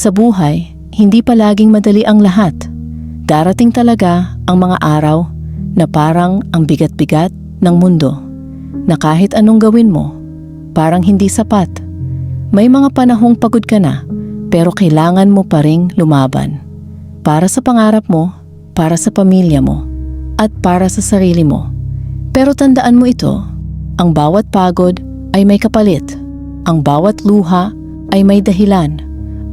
Sa buhay, hindi palaging madali ang lahat. Darating talaga ang mga araw na parang ang bigat-bigat ng mundo. Na kahit anong gawin mo, parang hindi sapat. May mga panahong pagod ka na, pero kailangan mo pa ring lumaban. Para sa pangarap mo, para sa pamilya mo, at para sa sarili mo. Pero tandaan mo ito, ang bawat pagod ay may kapalit. Ang bawat luha ay may dahilan.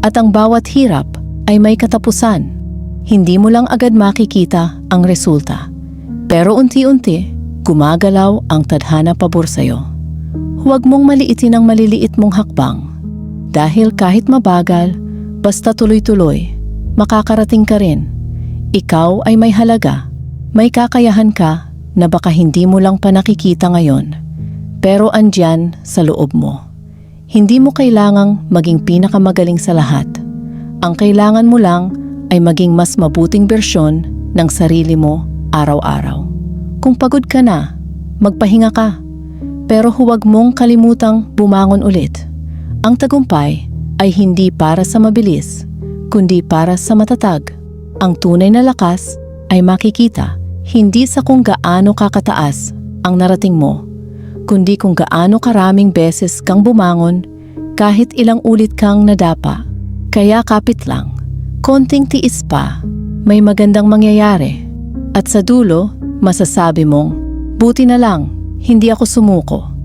At ang bawat hirap ay may katapusan. Hindi mo lang agad makikita ang resulta. Pero unti-unti, gumagalaw ang tadhana pabor sa'yo. Huwag mong maliitin ang maliliit mong hakbang. Dahil kahit mabagal, basta tuloy-tuloy, makakarating ka rin. Ikaw ay may halaga. May kakayahan ka na baka hindi mo lang pa nakikita ngayon. Pero andyan sa loob mo. Hindi mo kailangang maging pinakamagaling sa lahat. Ang kailangan mo lang ay maging mas mabuting bersyon ng sarili mo araw-araw. Kung pagod ka na, magpahinga ka. Pero huwag mong kalimutang bumangon ulit. Ang tagumpay ay hindi para sa mabilis, kundi para sa matatag. Ang tunay na lakas ay makikita hindi sa kung gaano kakataas ang narating mo, kundi kung gaano karaming beses kang bumangon kahit ilang ulit kang nadapa. Kaya kapit lang, konting tiis pa, may magandang mangyayari. At sa dulo, masasabi mong, buti na lang, hindi ako sumuko.